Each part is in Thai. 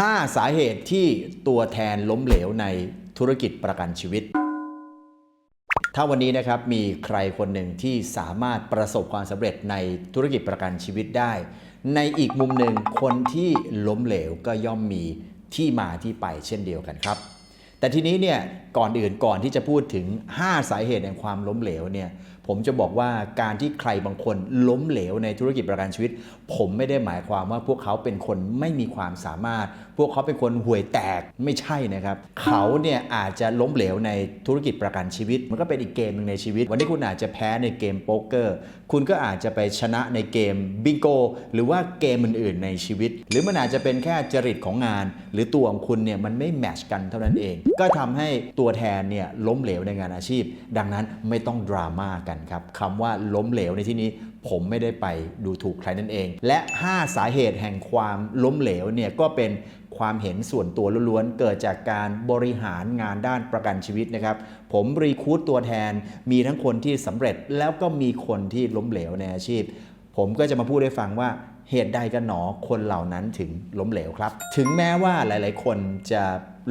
5 สาเหตุที่ตัวแทนล้มเหลวในธุรกิจประกันชีวิต ถ้าวันนี้นะครับมีใครคนหนึ่งที่สามารถประสบความสำเร็จในธุรกิจประกันชีวิตได้ ในอีกมุมหนึ่งคนที่ล้มเหลวก็ย่อมมีที่มาที่ไปเช่นเดียวกันครับ แต่ทีนี้เนี่ยก่อนอื่นก่อนที่จะพูดถึง 5 สาเหตุแห่งความล้มเหลวเนี่ยผมจะบอกว่าการที่ใครบางคนล้มเหลวในธุรกิจประกันชีวิต ผมไม่ได้หมายความว่าพวกเขาเป็นคนไม่มีความสามารถ พวกเขาเป็นคนห่วยแตกไม่ใช่นะครับ เขาเนี่ยอาจจะล้มเหลวในธุรกิจประกันชีวิต มันก็เป็นอีกเกมหนึ่งในชีวิต วันนี้คุณอาจจะแพ้ในเกมโป๊กเกอร์ คุณก็อาจจะไปชนะในเกมบิงโกหรือว่าเกมอื่น ๆ ในชีวิต หรือมันอาจจะเป็นแค่จริตของงาน หรือตัวของคุณเนี่ยมันไม่แมชกันเท่านั้นเอง ก็ทำให้ตัวแทนเนี่ยล้มเหลวในงานอาชีพ ดังนั้นไม่ต้องดราม่ากันครับคำว่าล้มเหลวในที่นี้ผมไม่ได้ไปดูถูกใครนั่นเอง และ 5 สาเหตุแห่งความล้มเหลวเนี่ยก็เป็นความเห็นส่วนตัวล้วนๆ เกิดจากการบริหารงานด้านประกันชีวิตนะครับ ผมรีคูดตัวแทนมีทั้งคนที่สำเร็จแล้วก็มีคนที่ล้มเหลวในอาชีพ ผมก็จะมาพูดให้ฟังว่าเหตุใดกันหนอคนเหล่านั้นถึงล้มเหลวครับ ถึงแม้ว่าหลายๆ คนจะ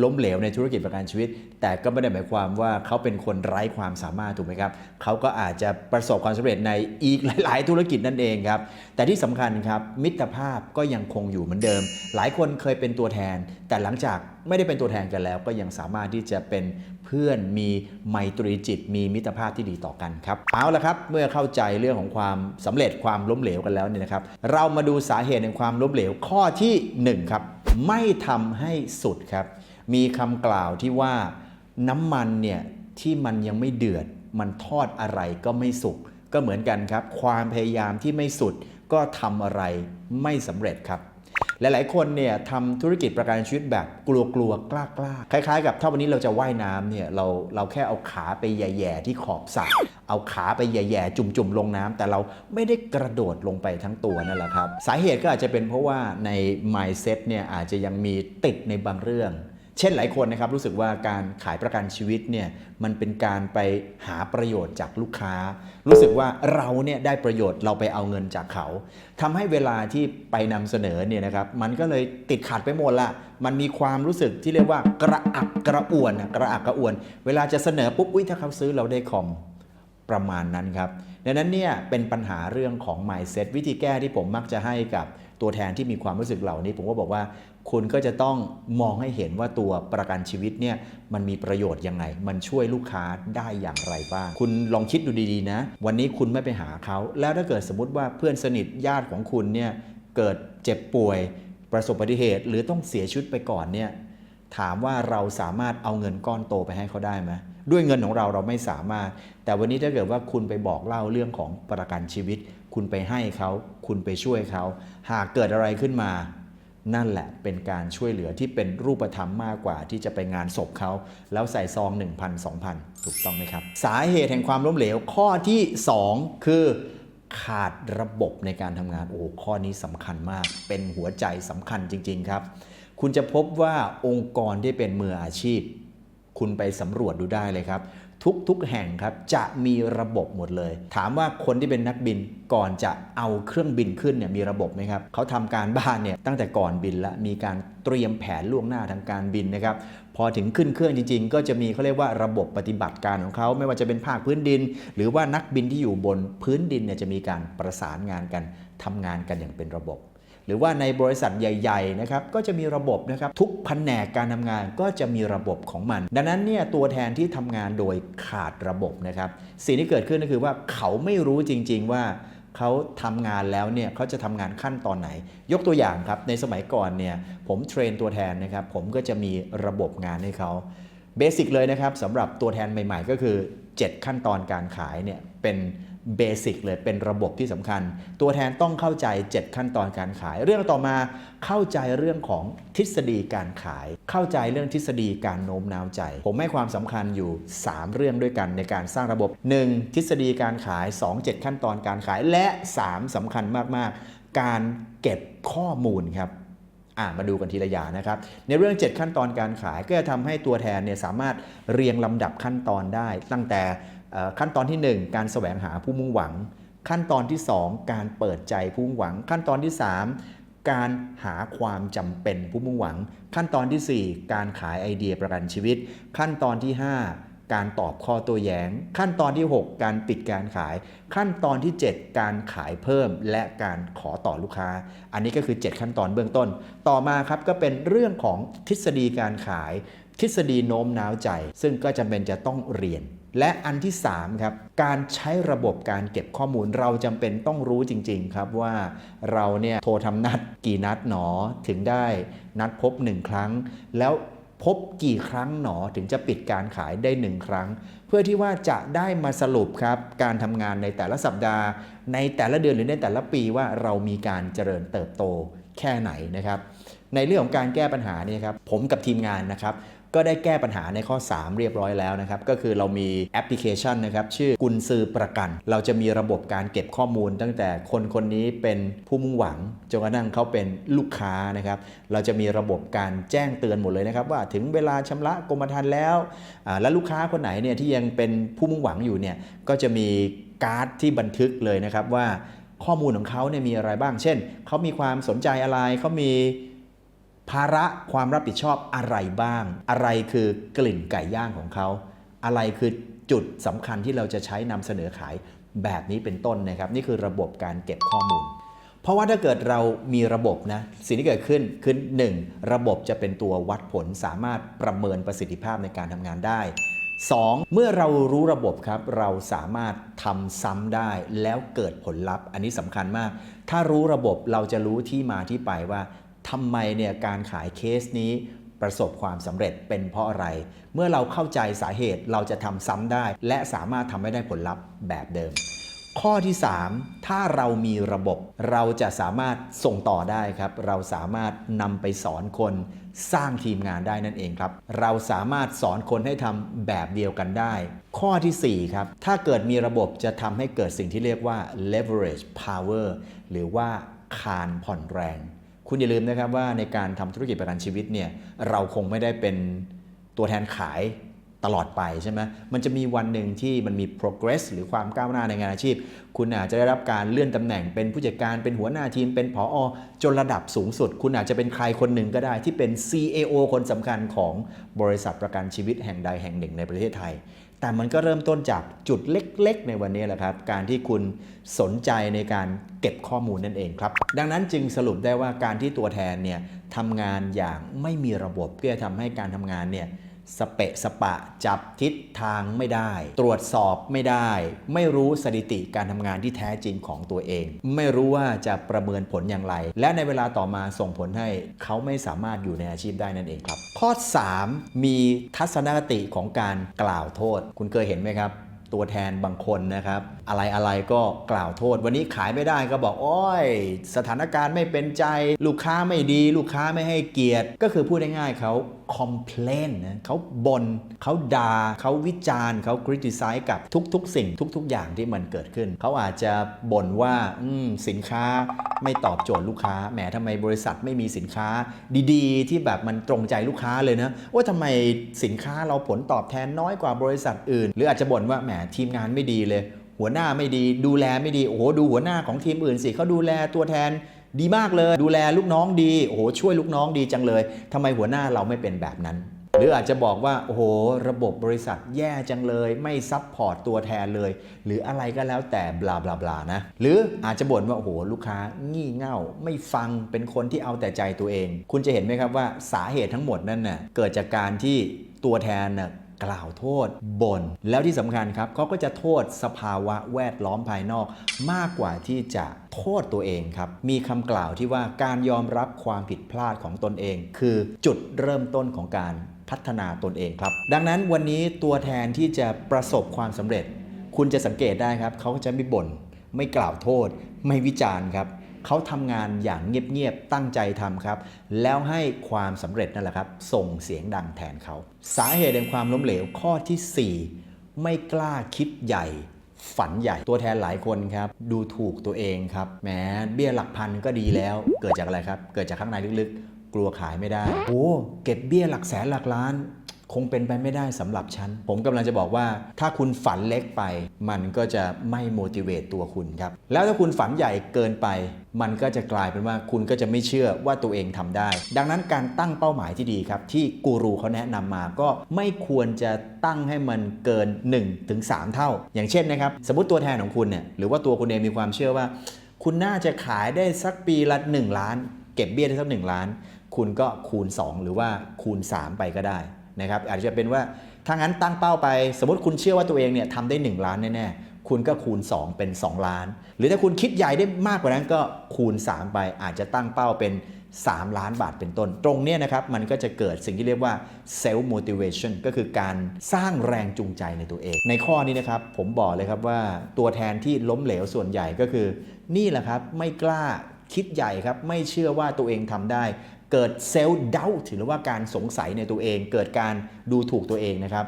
ล้มเหลวในธุรกิจประกันชีวิต แต่ก็ไม่ได้หมายความว่าเขาเป็นคนไร้ความสามารถถูกไหมครับเขาก็อาจจะประสบความสำเร็จในอีกหลาย ๆ ธุรกิจนั่นเองครับแต่ที่สำคัญครับมิตรภาพก็ยังคงอยู่เหมือนเดิม หลายคนเคยเป็นตัวแทน แต่หลังจาก ไม่ได้เป็นตัวแทนกันแล้ว ก็ยังสามารถที่จะเป็นเพื่อนมีไมตรีจิต มีมิตรภาพที่ดีต่อกันครับเอาละครับเมื่อเข้าใจเรื่องของความสำเร็จความล้มเหลวกันแล้วเนี่ยนะครับ เรามาดูสาเหตุแห่งความล้มเหลวข้อทีหนึ่1ครับไม่ทำให้สุดครับ มีคำกล่าวที่ว่าน้ำมันเนี่ยที่มันยังไม่เดือด มันทอดอะไรก็ไม่สุกก็เหมือนกันครับ ความพยายามที่ไม่สุดก็ทำอะไรไม่สำเร็จครับ หลายๆ คนเนี่ยทำธุรกิจประกันชีวิตแบบกลัวๆกล้ากล้าคล้ายๆ กับถ้าวันนี้เราจะว่ายน้ำเนี่ยเราเราแค่เอาขาไปแย่ๆที่ขอบสระเอาขาไปแย่ๆจุ่มๆลงน้ำแต่เราไม่ได้กระโดดลงไปทั้งตัวนั่นแหละครับ สาเหตุก็อาจจะเป็นเพราะว่าใน mindset เนี่ยอาจจะยังมีติดในบางเรื่อง เช่นหลายคนนะครับรู้สึกว่าการขายประกันชีวิตเนี่ยมันเป็นการไปหาประโยชน์จากลูกค้า รู้สึกว่าเราเนี่ยได้ประโยชน์เราไปเอาเงินจากเขาทำให้เวลาที่ไปนำเสนอเนี่ยนะครับมันก็เลยติดขัดไปหมดละมันมีความรู้สึกที่เรียกว่ากระอักกระอ่วนอะกระอักกระอ่วน เวลาจะเสนอปุ๊บอุ้ยถ้าเขาซื้อเราได้คอมประมาณนั้นครับ ดังนั้นเนี่ยเป็นปัญหาเรื่องของ mindset วิธีแก้ที่ผมมักจะให้กับตัวแทนที่มีความรู้สึกเหล่านี้ ผมก็บอกว่าคุณก็จะต้องมองให้เห็นว่าตัวประกันชีวิตเนี่ยมันมีประโยชน์ยังไง มันช่วยลูกค้าได้อย่างไรบ้าง คุณลองคิดดูดีๆนะ วันนี้คุณไม่ไปหาเขา แล้วถ้าเกิดสมมติว่าเพื่อนสนิทญาติของคุณเนี่ยเกิดเจ็บป่วย ประสบอุบัติเหตุ หรือต้องเสียชีวิตไปก่อนเนี่ยถามว่าเราสามารถเอาเงินก้อนโตไปให้เขาได้ไหม ด้วยเงินของเราเราไม่สามารถ แต่วันนี้ถ้าเกิดว่าคุณไปบอกเล่าเรื่องของประกันชีวิต คุณไปให้เขาคุณไปช่วยเขาหากเกิดอะไรขึ้นมา นั่นแหละเป็นการช่วยเหลือที่เป็นรูปธรรมมากกว่าที่จะไปงานศพเขาแล้วใส่ซอง 1,000 2,000 ถูกต้องไหมครับ สาเหตุแห่งความล้มเหลวข้อที่ 2 คือขาดระบบในการทำงานโอ้ข้อนี้สำคัญมาก เป็นหัวใจสำคัญจริง ๆ ครับ คุณจะพบว่าองค์กรที่เป็นมืออาชีพ คุณไปสำรวจดูได้เลยครับ ทุกๆแห่งครับจะมีระบบหมดเลย ถามว่าคนที่เป็นนักบินก่อนจะเอาเครื่องบินขึ้นเนี่ยมีระบบไหมครับเขาทำการบ้านเนี่ยตั้งแต่ก่อนบินล้วมีการเตรียมแผนล่วงหน้าทางการบินนะครับพอถึงขึ้นเครื่องจริง ๆ ก็จะมีเขาเรียกว่าระบบปฏิบัติการของเขาไม่ว่าจะเป็นภาคพื้นดิน หรือว่านักบินที่อยู่บนพื้นดินเนี่ยจะมีการประสานงานกันทำงานกันอย่างเป็นระบบ หรือว่าในบริษัทใหญ่ๆนะครับก็จะมีระบบนะครับทุกแผนกการทำงานก็จะมีระบบของมัน ดังนั้นเนี่ยตัวแทนที่ทำงานโดยขาดระบบนะครับสิ่งที่เกิดขึ้นก็คือว่าเขาไม่รู้จริง ๆว่าเขาทำงานแล้วเนี่ยเขาจะทำงานขั้นตอนไหน ยกตัวอย่างครับในสมัยก่อนเนี่ยผมเทรนตัวแทนนะครับผมก็จะมีระบบงานให้เขาเบสิกเลยนะครับสำหรับตัวแทนใหม่ ๆ ก็คือ 7 ขั้นตอนการขายเนี่ยเป็น เบสิกเลยเป็นระบบที่สำคัญ ตัวแทนต้องเข้าใจ 7 ขั้นตอนการขาย เรื่องต่อมาเข้าใจเรื่องของทฤษฎีการขาย เข้าใจเรื่องทฤษฎีการโน้มน้าวใจ ผมให้ความสำคัญอยู่ 3 เรื่องด้วยกันในการสร้างระบบ 1. ทฤษฎีการขาย 2. 7 ขั้นตอนการขายและ 3สำคัญมากๆ การเก็บข้อมูลครับอะมาดูกันทีละอย่างนะครับ ในเรื่อง 7 ขั้นตอนการขายก็จะทำให้ตัวแทนเนี่ยสามารถเรียงลำดับขั้นตอนได้ ตั้งแต่ ขั้นตอนทีหนึ่1 การแสวงหาผู้มุ่งหวัง ขั้นตอนที่ 2 การเปิดใจผู้มุ่งหวัง ขั้นตอนที่ 3 การหาความจำเป็นผู้มุ่งหวัง ขั้นตอนทีสี่ 4 การขายไอเดียประกันชีวิต ขั้นตอนที่ 5 การตอบข้อตัวแยง้ง ขั้นตอนที่ 6 การปิดการขาย ขั้นตอนที่ 7 การขายเพิ่ม และการขอต่อลูกค้า อันนี้ก็คือ 7 ขั้นตอนเบื้องต้น ต่อมาครับก็เป็นเรื่องของทฤษฎีการขาย ทฤษฎีโน้มน้าวใจ ซึ่งก็จำเป็นจะต้องเรียน และอันที่3ครับการใช้ระบบการเก็บข้อมูลเราจำเป็นต้องรู้จริง ๆ ครับว่าเราเนี่ยโทรทำนัดกี่นัดหนอถึงได้นัดพบ 1 ครั้ง แล้วพบกี่ครั้งหนอถึงจะปิดการขายได้ 1 ครั้ง เพื่อที่ว่าจะได้มาสรุปครับการทำงานในแต่ละสัปดาห์ ในแต่ละเดือนหรือในแต่ละปีว่าเรามีการเจริญเติบโตแค่ไหนนะครับ ในเรื่องของการแก้ปัญหาเนี่ยครับผมกับทีมงานนะครับ ก็ได้แก้ปัญหาในข้อ 3 เรียบร้อยแล้วนะครับ ก็คือเรามีแอปพลิเคชันนะครับ ชื่อกุนซือประกัน เราจะมีระบบการเก็บข้อมูล ตั้งแต่คนคนนี้เป็นผู้มุ่งหวังจนกระทั่งเขาเป็นลูกค้านะครับ เราจะมีระบบการแจ้งเตือนหมดเลยนะครับ ว่าถึงเวลาชำระกรมธรรม์แล้ว และลูกค้าคนไหนเนี่ยที่ยังเป็นผู้มุ่งหวังอยู่เนี่ยก็จะมีการ์ดที่บันทึกเลยนะครับว่าข้อมูลของเขาเนี่ยมีอะไรบ้าง เช่น เขามีความสนใจอะไร เขามี ภาระความรับผิดชอบอะไรบ้าง อะไรคือกลิ่นไก่ย่างของเขา อะไรคือจุดสำคัญที่เราจะใช้นำเสนอขายแบบนี้เป็นต้นนะครับ นี่คือระบบการเก็บข้อมูล เพราะว่าถ้าเกิดเรามีระบบนะสิ่งที่เกิดขึ้นคือ 1. ระบบจะเป็นตัววัดผลสามารถประเมินประสิทธิภาพในการทำงานได้ 2. เมื่อเรารู้ระบบครับ เราสามารถทำซ้ำได้แล้วเกิดผลลัพธ์ อันนี้สำคัญมาก ถ้ารู้ระบบเราจะรู้ที่มาที่ไปว่า ทำไมเนี่ยการขายเคสนี้ประสบความสำเร็จเป็นเพราะอะไร เมื่อเราเข้าใจสาเหตุเราจะทำซ้ำได้ และสามารถทำให้ได้ผลลัพธ์แบบเดิม ข้อที่ 3 ถ้าเรามีระบบ เราจะสามารถส่งต่อได้ครับ เราสามารถนำไปสอนคนสร้างทีมงานได้นั่นเองครับ เราสามารถสอนคนให้ทำแบบเดียวกันได้ ข้อทีสี่4 ครับ ถ้าเกิดมีระบบจะทำให้เกิดสิ่งที่เรียกว่า leverage power หรือว่าคานผ่อนแรง คุณอย่าลืมนะครับว่าในการทำธุรกิจประกันชีวิตเนี่ยเราคงไม่ได้เป็นตัวแทนขายตลอดไปใช่ไหมมันจะมีวันหนึ่งที่มันมี progress หรือความก้าวหน้าในงานอาชีพ คุณอาจจะได้รับการเลื่อนตำแหน่งเป็นผู้จัดการเป็นหัวหน้าทีม เป็นผออจนระดับสูงสุด คุณอาจจะเป็นใครคนหนึ่งก็ได้ที่เป็น CAO คนสำคัญของบริษัทประกันชีวิตแห่งใดแห่งหนึ่งในประเทศไทย แต่มันก็เริ่มต้นจากจุดเล็กๆ ในวันนี้แหละครับ การที่คุณสนใจในการเก็บข้อมูลนั่นเองครับ ดังนั้นจึงสรุปได้ว่าการที่ตัวแทนเนี่ยทำงานอย่างไม่มีระบบเพื่อทำให้การทำงานเนี่ย สเปะสปะ จับทิศทางไม่ได้ ตรวจสอบไม่ได้ ไม่รู้สถิติการทำงานที่แท้จริงของตัวเอง ไม่รู้ว่าจะประเมินผลอย่างไร และในเวลาต่อมาส่งผลให้เขาไม่สามารถอยู่ในอาชีพได้นั่นเองครับ ข้อ 3 มีทัศนคติของการกล่าวโทษ คุณเคยเห็นไหมครับตัวแทนบางคนนะครับ อะไรอะไรก็กล่าวโทษ วันนี้ขายไม่ได้ก็บอกโอ้ย สถานการณ์ไม่เป็นใจ ลูกค้าไม่ดี ลูกค้าไม่ให้เกียรติ ก็คือพูดง่ายๆเขา คอมเพลนนะเขาบน่นเขาด่าเขาวิจารณ์เขาคริติไซส์กับทุกๆ สิ่งทุก ๆ อย่างที่มันเกิดขึ้น เขาอาจจะบ่นว่าอืสินค้าไม่ตอบโจทย์ลูกค้าแหมทำไมบริษัทไม่มีสินค้าดีๆ ที่แบบมันตรงใจลูกค้าเลยนะว่าทำไมสินค้าเราผลตอบแทนน้อยกว่าบริษัทอื่น หรืออาจจะบ่นว่าแหมทีมงานไม่ดีเลย หัวหน้าไม่ดี ดูแลไม่ดีโอ้โหดูหัวหน้าของทีมอื่นสิเขาดูแลตัวแทน ดีมากเลยดูแลลูกน้องดีโอ้โหช่วยลูกน้องดีจังเลยทำไมหัวหน้าเราไม่เป็นแบบนั้น หรืออาจจะบอกว่า โอ้โห ระบบบริษัทแย่จังเลย ไม่ซับพอร์ตตัวแทนเลย หรืออะไรก็แล้วแต่บลาบลาบลานะ หรืออาจจะบ่นว่า โอ้โห ลูกค้างี่เง่า ไม่ฟังเป็นคนที่เอาแต่ใจตัวเอง คุณจะเห็นไหมครับว่าสาเหตุทั้งหมดนั่นน่ะเกิดจากการที่ตัวแทนน่ะ กล่าวโทษบน่นแล้วที่สำคัญครับเขาก็จะโทษสภาวะแวดล้อมภายนอก มากกว่าที่จะโทษตัวเองครับ มีคำกล่าวที่ว่าการยอมรับความผิดพลาดของตนเอง คือจุดเริ่มต้นของการพัฒนาตนเองครับ ดังนั้นวันนี้ตัวแทนที่จะประสบความสำเร็จ คุณจะสังเกตได้ครับเขาจะไม่บ่นไม่กล่าวโทษ ไม่วิจารณ์ครับ เขาทำงานอย่างเงียบๆตั้งใจทำครับ แล้วให้ความสำเร็จนั่นแหละครับ ส่งเสียงดังแทนเขา สาเหตุแห่งความล้มเหลวข้อทีสี่ 4 ไม่กล้าคิดใหญ่ฝันใหญ่ตัวแทนหลายคนครับ ดูถูกตัวเองครับแหมเบี้ยหลักพันก็ดีแล้ว เกิดจากอะไรครับ เกิดจากข้างในลึกๆ กลัวขายไม่ได้โอ้เก็บเบี้ยหลักแสนหลักล้าน คงเป็นไปไม่ได้สำหรับฉัน ผมกำลังจะบอกว่า ถ้าคุณฝันเล็กไป มันก็จะไม่ motivate ตัวคุณครับ แล้วถ้าคุณฝันใหญ่เกินไป มันก็จะกลายเป็นว่าคุณก็จะไม่เชื่อว่าตัวเองทำได้ ดังนั้นการตั้งเป้าหมายที่ดีครับ ที่กูรูเขาแนะนำมาก็ไม่ควรจะตั้งให้มันเกิน1ถึง3เท่า อย่างเช่นนะครับ สมมติตัวแทนของคุณเนี่ยหรือว่าตัวคุณเองมีความเชื่อว่า คุณน่าจะขายได้สักปีละ 1 ล้าน เก็บเบี้ยได้สัก1ล้าน คุณก็คูณ 2 หรือว่าคูณ 3 ไปก็ได้ นะครับอาจจะเป็นว่าถ้างั้นตั้งเป้าไป สมมติคุณเชื่อว่าตัวเองเนี่ยทำได้ 1 ล้านแน่ๆคุณก็คูณ 2 เป็น 2 ล้าน หรือถ้าคุณคิดใหญ่ได้มากกว่านั้นก็คูณ 3 ไป อาจจะตั้งเป้าเป็น 3 ล้านบาทเป็นต้น ตรงเนี้ยนะครับมันก็จะเกิดสิ่งที่เรียกว่า self motivation ก็คือการสร้างแรงจูงใจในตัวเอง ในข้อนี้นะครับผมบอกเลยครับว่าตัวแทนที่ล้มเหลวส่วนใหญ่ก็คือ นี่แหละครับไม่กล้า คิดใหญ่ครับ ไม่เชื่อว่าตัวเองทำได้ เกิดเซลล์เดาหรือว่าการสงสัยในตัวเอง เกิดการดูถูกตัวเองนะครับ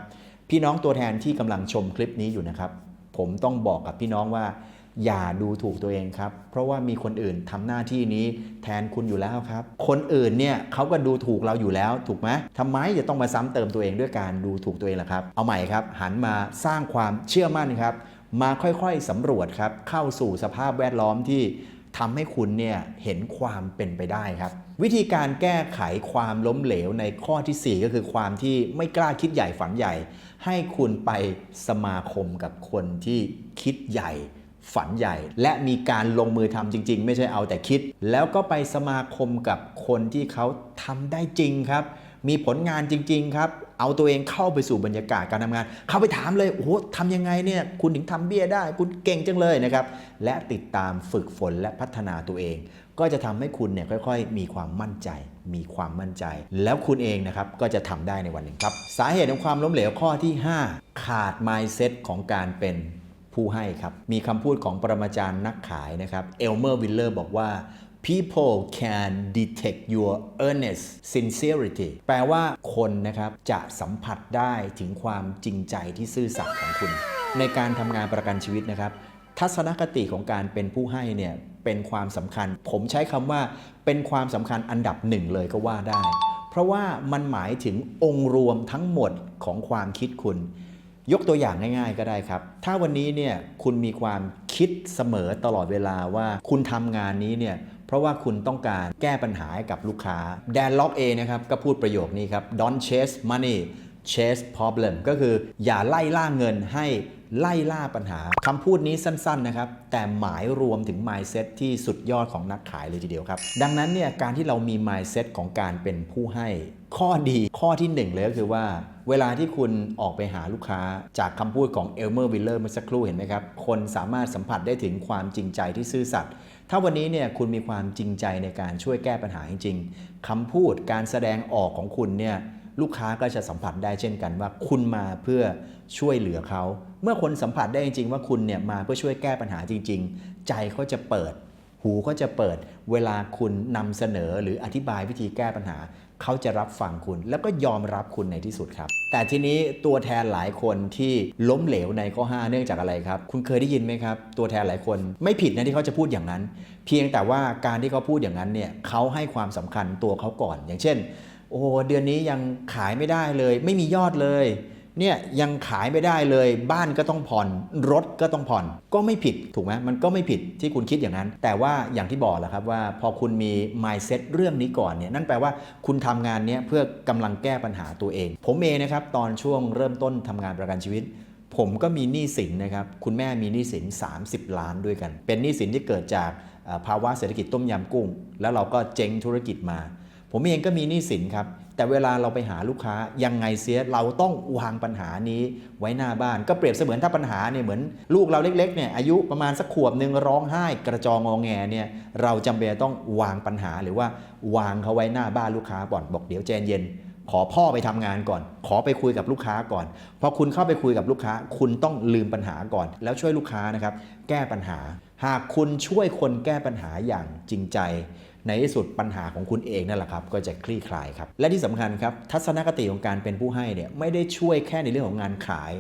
พี่น้องตัวแทนที่กำลังชมคลิปนี้อยู่นะครับ ผมต้องบอกกับพี่น้องว่า อย่าดูถูกตัวเองครับ เพราะว่ามีคนอื่นทำหน้าที่นี้แทนคุณอยู่แล้วครับ คนอื่นเนี่ยเขาก็ดูถูกเราอยู่แล้วถูกไหมทำไมจะต้องมาซ้ำเติมตัวเองด้วยการดูถูกตัวเองล่ะครับ เอาใหม่ครับ หันมาสร้างความเชื่อมั่นครับมาค่อยๆสำรวจครับ เข้าสู่สภาพแวดล้อมที่ ทำให้คุณเนี่ยเห็นความเป็นไปได้ครับ วิธีการแก้ไขความล้มเหลวในข้อทีสี่ 4 ก็คือความที่ไม่กล้าคิดใหญ่ฝันใหญ่ ให้คุณไปสมาคมกับคนที่คิดใหญ่ฝันใหญ่ และมีการลงมือทำจริง ๆ ไม่ใช่เอาแต่คิด แล้วก็ไปสมาคมกับคนที่เขาทำได้จริงครับ มีผลงานจริง ๆ ครับ เอาตัวเองเข้าไปสู่บรรยากาศการทำงาน เข้าไปถามเลย โอ้โหทำยังไงเนี่ย คุณถึงทำเบี้ยได้ คุณเก่งจังเลยนะครับ และติดตามฝึกฝนและพัฒนาตัวเอง ก็จะทำให้คุณเนี่ยค่อย ๆ มีความมั่นใจ มีความมั่นใจ แล้วคุณเองนะครับ ก็จะทำได้ในวันหนึ่งครับ สาเหตุของความล้มเหลวข้อที่ 5 ขาด mindset ของการเป็นผู้ให้ครับ มีคำพูดของปรมาจารย์นักขายนะครับ เอลเมอร์วิลเลอร์บอกว่า people can detect your earnest sincerity แปลว่าคนนะครับจะสัมผัสได้ถึงความจริงใจที่ซื่อสัตย์ของคุณ ในการทำงานประกันชีวิตนะครับ ทัศนคติของการเป็นผู้ให้เนี่ยเป็นความสำคัญ ผมใช้คำว่าเป็นความสำคัญอันดับหนึ่งเลยก็ว่าได้ เพราะว่ามันหมายถึงองค์รวมทั้งหมดของความคิดคุณ ยกตัวอย่างง่าย ๆ ก็ได้ครับ ถ้าวันนี้เนี่ยคุณมีความคิดเสมอตลอดเวลาว่าคุณทำงานนี้เนี่ย เพราะว่าคุณต้องการแก้ปัญหาให้กับลูกค้าแดนล็อกเอนะครับก็พูดประโยคนี้ครับ don't chase money chase problem ก็คืออย่าไล่ล่าเงินให้ไล่ล่าปัญหาคำพูดนี้สั้นๆนะครับ แต่หมายรวมถึง mindset ที่สุดยอดของนักขายเลยทีเดียวครับ ดังนั้นเนี่ยการที่เรามี mindset ของการเป็นผู้ให้ ข้อดีข้อที่หนึ่งเลยก็คือว่า เวลาที่คุณออกไปหาลูกค้าจากคำพูดของเอลเมอร์วิลเลอร์เมื่อสักครู่เห็นไหมครับ คนสามารถสัมผัสได้ถึงความจริงใจที่ซื่อสัตย์ถ้าวันนี้เนี่ยคุณมีความจริงใจในการช่วยแก้ปัญหาจริงๆคำพูดการแสดงออกของคุณเนี่ย ลูกค้าก็จะสัมผัสได้เช่นกันว่าคุณมาเพื่อช่วยเหลือเขา เมื่อคนสัมผัสได้จริง ๆ ว่าคุณเนี่ยมาเพื่อช่วยแก้ปัญหาจริง ๆ ใจเขาจะเปิด หูเขาจะเปิด เวลาคุณนำเสนอหรืออธิบายวิธีแก้ปัญหา เขาจะรับฟังคุณ แล้วก็ยอมรับคุณในที่สุดครับ แต่ทีนี้ตัวแทนหลายคนที่ล้มเหลวในข้อ 5 เนื่องจากอะไรครับ คุณเคยได้ยินไหมครับ ตัวแทนหลายคนไม่ผิดนะที่เขาจะพูดอย่างนั้น เพียงแต่ว่าการที่เขาพูดอย่างนั้นเนี่ยเขาให้ความสำคัญตัวเขาก่อน อย่างเช่น โอ้เดือนนี้ยังขายไม่ได้เลย ไม่มียอดเลยเนี่ยยังขายไม่ได้เลยบ้านก็ต้องผ่อน รถก็ต้องผ่อน ก็ไม่ผิดถูกไหมมันก็ไม่ผิดที่คุณคิดอย่างนั้น แต่ว่าอย่างที่บอกแหละครับว่าพอคุณมี mindset เรื่องนี้ก่อนเนี่ยนั่นแปลว่าคุณทำงานเนี้ยเพื่อกำลังแก้ปัญหาตัวเอง ผมเองนะครับตอนช่วงเริ่มต้นทำงานประกันชีวิต ผมก็มีหนี้สินนะครับคุณแม่มีหนี้สิน 30 ล้านด้วยกัน เป็นหนี้สินที่เกิดจากภาวะเศรษฐกิจต้มยำกุ้ง แล้วเราก็เจ๊งธุรกิจมา ผมเองก็มีหนี้สินครับ แต่เวลาเราไปหาลูกค้ายังไงเสียเราต้องวางปัญหานี้ไว้หน้าบ้าน ก็เปรียบเสมือนถ้าปัญหาเนี่ยเหมือนลูกเราเล็กๆเนี่ยอายุประมาณสักขวบหนึ่งร้องไห้กระจองงอแงเนี่ยเราจำเป็นต้องวางปัญหาหรือว่าวางเขาไว้หน้าบ้านลูกค้าก่อนบอกเดี๋ยวใจเย็น ขอพ่อไปทำงานก่อน ขอไปคุยกับลูกค้าก่อนพอคุณเข้าไปคุยกับลูกค้า คุณต้องลืมปัญหาก่อน แล้วช่วยลูกค้านะครับแก้ปัญหา หากคุณช่วยคนแก้ปัญหาอย่างจริงใจ ในที่สุดปัญหาของคุณเองนั่นแหละครับก็จะคลี่คลายครับ และที่สำคัญครับทัศนคติของการเป็นผู้ให้เนี่ยไม่ได้ช่วยแค่ในเรื่องของงานขาย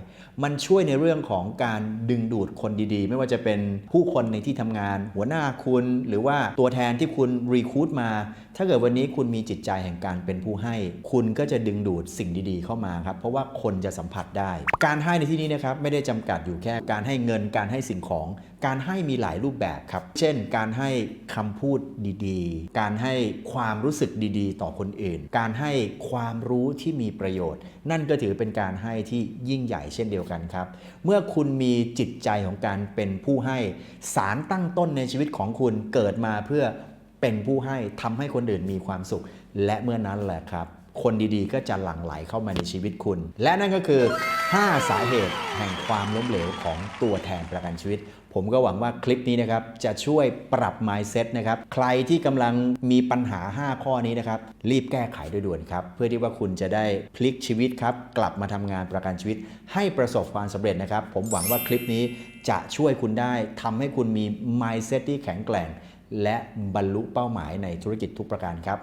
มันช่วยในเรื่องของการดึงดูดคนดีๆ ไม่ว่าจะเป็นผู้คนในที่ทำงาน หัวหน้าคุณ หรือว่าตัวแทนที่คุณรีคูดมา ถ้าเกิดวันนี้คุณมีจิตใจแห่งการเป็นผู้ให้ คุณก็จะดึงดูดสิ่งดีๆ เข้ามาครับเพราะว่าคนจะสัมผัสได้ การให้ในที่นี้นะครับไม่ได้จำกัดอยู่แค่การให้เงินการให้สิ่งของ การให้มีหลายรูปแบบครับ เช่น การให้คำพูดดีๆ การให้ความรู้สึกดีๆ ต่อคนอื่น การให้ความรู้ที่มีประโยชน์ นั่นก็ถือเป็นการให้ที่ยิ่งใหญ่เช่นเดียวกันครับ เมื่อคุณมีจิตใจของการเป็นผู้ให้สารตั้งต้นในชีวิตของคุณเกิดมาเพื่อเป็นผู้ให้ทำให้คนอื่นมีความสุข และเมื่อนั้นแหละครับ คนดีๆ ก็จะหลั่งไหลเข้ามาในชีวิตคุณ และนั่นก็คือ 5 สาเหตุแห่งความล้มเหลวของตัวแทนประกันชีวิต ผมก็หวังว่าคลิปนี้นะครับจะช่วยปรับ mindset นะครับ ใครที่กำลังมีปัญหา 5 ข้อนี้นะครับ รีบแก้ไขโดยด่วนครับ เพื่อที่ว่าคุณจะได้พลิกชีวิตครับ กลับมาทำงานประกันชีวิต ให้ประสบความสำเร็จนะครับ ผมหวังว่าคลิปนี้จะช่วยคุณได้ทำให้คุณมี mindset ที่แข็งแกร่ง และบรรลุเป้าหมายในธุรกิจทุกประการครับ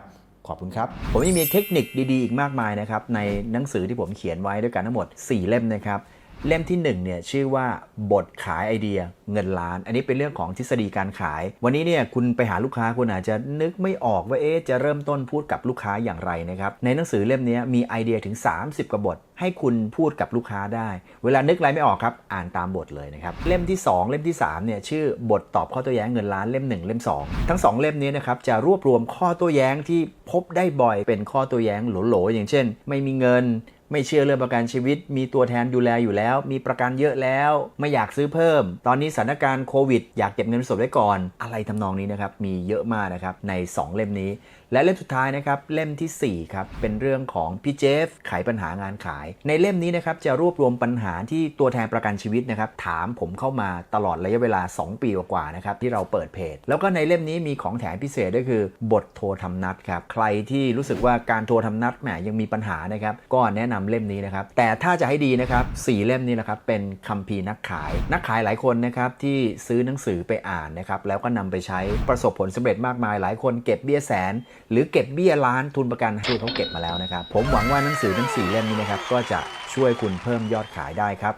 ขอบคุณครับ ผมยังมีเทคนิคดีๆ อีกมากมายนะครับ ในหนังสือที่ผมเขียนไว้ด้วยกันทั้งหมด 4 เล่มนะครับ เล่มที่1เนี่ยชื่อว่าบทขายไอเดียเงินล้าน อันนี้เป็นเรื่องของทฤษฎีการขาย วันนี้เนี่ยคุณไปหาลูกค้าคุณอาจจะนึกไม่ออกว่าเอ๊ะจะเริ่มต้นพูดกับลูกค้าอย่างไรนะครับในหนังสือเล่มนี้มีไอเดียถึง 30 กว่าบท ให้คุณพูดกับลูกค้าได้ เวลานึกอะไรไม่ออกครับอ่านตามบทเลยนะครับเล่มที่ 2 เล่มที่3เนี่ยชื่อบทตอบข้อโต้แย้งเงินล้านเล่ม 1 เล่ม 2 ทั้ง 2 เล่มนี้นะครับจะรวบรวมข้อโต้แย้งที่พบได้บ่อยเป็นข้อโต้แย้งโหลๆอย่างเช่น ไม่มีเงิน ไม่เชื่อเรื่องประกันชีวิต มีตัวแทนดูแลอยู่แล้ว มีประกันเยอะแล้ว ไม่อยากซื้อเพิ่ม ตอนนี้สถานการณ์โควิด อยากเก็บเงินสดไว้ก่อน อะไรทำนองนี้นะครับ มีเยอะมากนะครับใน 2 เล่มนี้ และเล่มสุดท้ายนะครับเล่มทีสี่ 4 ครับ เป็นเรื่องของพี่เจฟไขปัญหางานขาย ในเล่มนี้นะครับจะรวบรวมปัญหาที่ตัวแทนประกันชีวิตนะครับถามผมเข้ามาตลอดระยะเวลา 2 ปีกว่าๆนะครับที่เราเปิดเพจ แล้วก็ในเล่มนี้มีของแถมพิเศษก็คือบทโทรทำนัดครับใครที่รู้สึกว่าการโทรทำนัดแหมยังมีปัญหานะครับก็แนะนำเล่มนี้นะครับแต่ถ้าจะให้ดีนะครับสี่เล่มนี้นะครับเป็นคัมภีร์นักขาย นักขายหลายคนนะครับที่ซื้อหนังสือไปอ่านนะครับแล้วก็นำไปใช้ประสบผลสำเร็จมากมายหลายคนเก็บเบี้ยแสน หรือเก็บเบี้ยล้านทุนประกันให้เขาเก็บมาแล้วนะครับ ผมหวังว่าหนังสือทั้ง4เล่มนี้นะครับก็จะช่วยคุณเพิ่มยอดขายได้ครับ